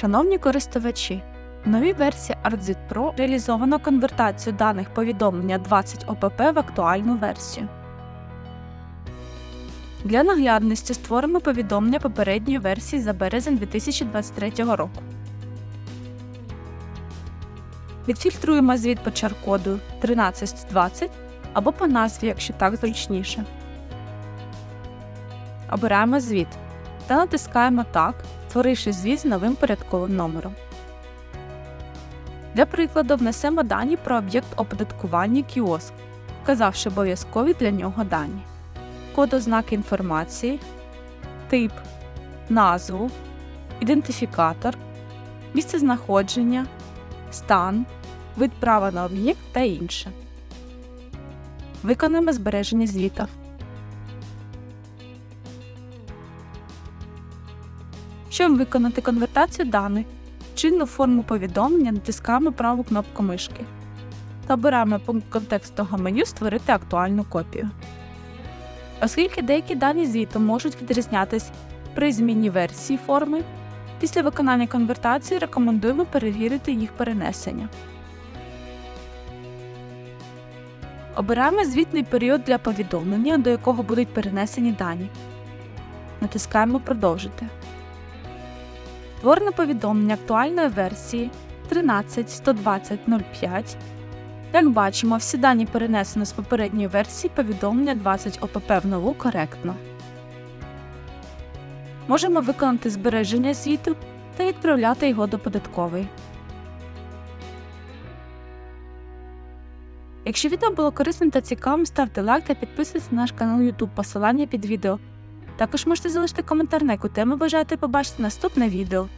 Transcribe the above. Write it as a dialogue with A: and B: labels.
A: Шановні користувачі, в новій версії ArtZit Pro реалізовано конвертацію даних повідомлення 20 ОПП в актуальну версію. Для наглядності створимо повідомлення попередньої версії за березень 2023 року. Відфільтруємо звіт по чар-коду 1320 або по назві, якщо так зручніше. Обираємо звіт та натискаємо Так, створивши звіт з новим порядковим номером. Для прикладу внесемо дані про об'єкт оподаткування кіоск, вказавши обов'язкові для нього дані, код ознаки інформації, тип, назву, ідентифікатор, місце знаходження, стан, вид права на об'єкт та інше. Виконуємо збереження звіта. Щоб виконати конвертацію даних, чинну форму повідомлення натискаємо праву кнопку мишки та обираємо пункт контекстного меню Створити актуальну копію. Оскільки деякі дані звіту можуть відрізнятись при зміні версії форми, після виконання конвертації рекомендуємо перевірити їх перенесення. Обираємо звітний період для повідомлення, до якого будуть перенесені дані. Натискаємо Продовжити. Створене повідомлення актуальної версії 13.120.05. Як бачимо, всі дані перенесено з попередньої версії повідомлення 20 ОПП в нову коректно. Можемо виконати збереження звіту та відправляти його до податкової. Якщо відео було корисним та цікавим, ставте лайк та підписуйтесь на наш канал YouTube, посилання під відео. Також можете залишити коментар, на яку тему бажаєте побачити наступне відео.